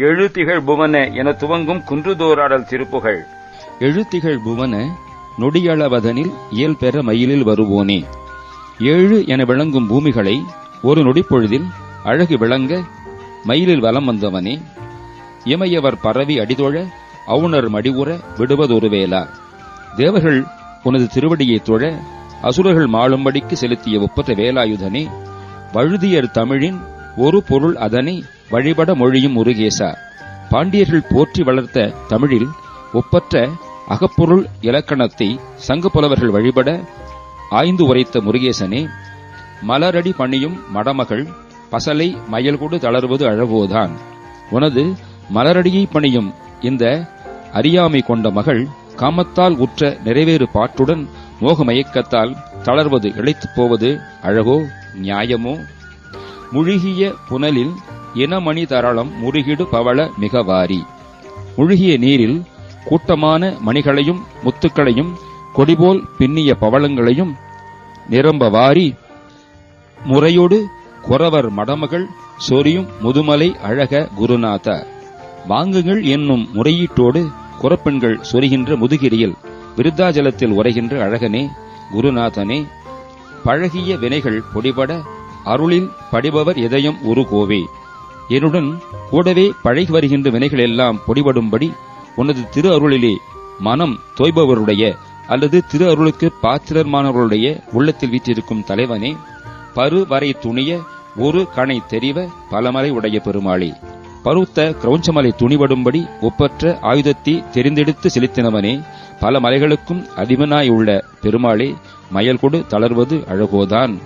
எழுத்திகள் புவன என துவங்கும் குன்றுதோராடல் திருப்புகழ் எழுத்திகள் புவன நொடியளவதனில் இயல் பெற மயிலில் வருவோனே. ஏழு என விளங்கும் பூமிகளை ஒரு நொடிப்பொழுதில் அழகு விளங்க மயிலில் வலம் வந்தவனே. இமையவர் பரவி அடிதொழ அவுணர் மடிவுற விடுவதொரு வேளா. தேவர்கள் உனது திருவடியைத் தொழ அசுரர்கள் மாளும்படிக்கு செலுத்திய ஒப்பற்ற வேலாயுதனே. வழுதியர் தமிழின் ஒரு பொருள் அதனை. வழிபட மொழியும் முருகேசா பாண்டியர்கள் போற்றி வளர்த்த தமிழில் ஒப்பற்ற அகப்பொருள் இலக்கணத்தை சங்க புலவர்கள் வழிபட ஆய்ந்து உரைத்த முருகேசனே மலரடி பணியும் மடமகள் பசலை மயல்கூடு தளர்வது அழவோதான் உனது மலரடியை பணியும் இந்த அறியாமை கொண்ட மகள் காமத்தால் உற்ற நிறைவேறு பாட்டுடன் மோகமயக்கத்தால் தளர்வது இழைத்துப் போவது அழகோ நியாயமோ? முழுகிய புனலில் இனமணி தரளம் முருகிடு பவள மிகவாரி. முழுகிய நீரில் கூட்டமான மணிகளையும் முத்துக்களையும் கொடிபோல் பின்னிய பவளங்களையும் நிரம்ப வாரி முறையோடு குறவர் மடமகள் சொரியும் முதுமலை அழக குருநாத. வாங்குங்கள் என்னும் முறையீட்டோடு குறப்பெண்கள் சொரிகின்ற முதுகிரியில் விருத்தாஜலத்தில் உரைகின்ற அழகனே குருநாதனே. பழகிய வினைகள் பொடிபட அருளில் படிபவர் இதயம் ஒரு கோவே என்னுடன் கூடவே பழகி வருகின்ற வினைகள் எல்லாம் பொடிபடும்படி உனது திரு அருளிலே மனம் தோய்பவருடைய அல்லது திரு அருளுக்கு பாத்திரமானவர்களுடைய உள்ளத்தில் வீற்றிருக்கும் தலைவனே பரு வரை துணிய ஒரு கணை தெரிவ பலமலை உடைய பெருமாளே. பருத்த கிரௌஞ்சமலை துணிபடும்படி ஒப்பற்ற ஆயுதத்தை தெரிந்தெடுத்து செலுத்தினவனே பல மலைகளுக்கும் அதிபனாய் உள்ள பெருமாளே மயல் கொடு தளர்வது அழகோதான்.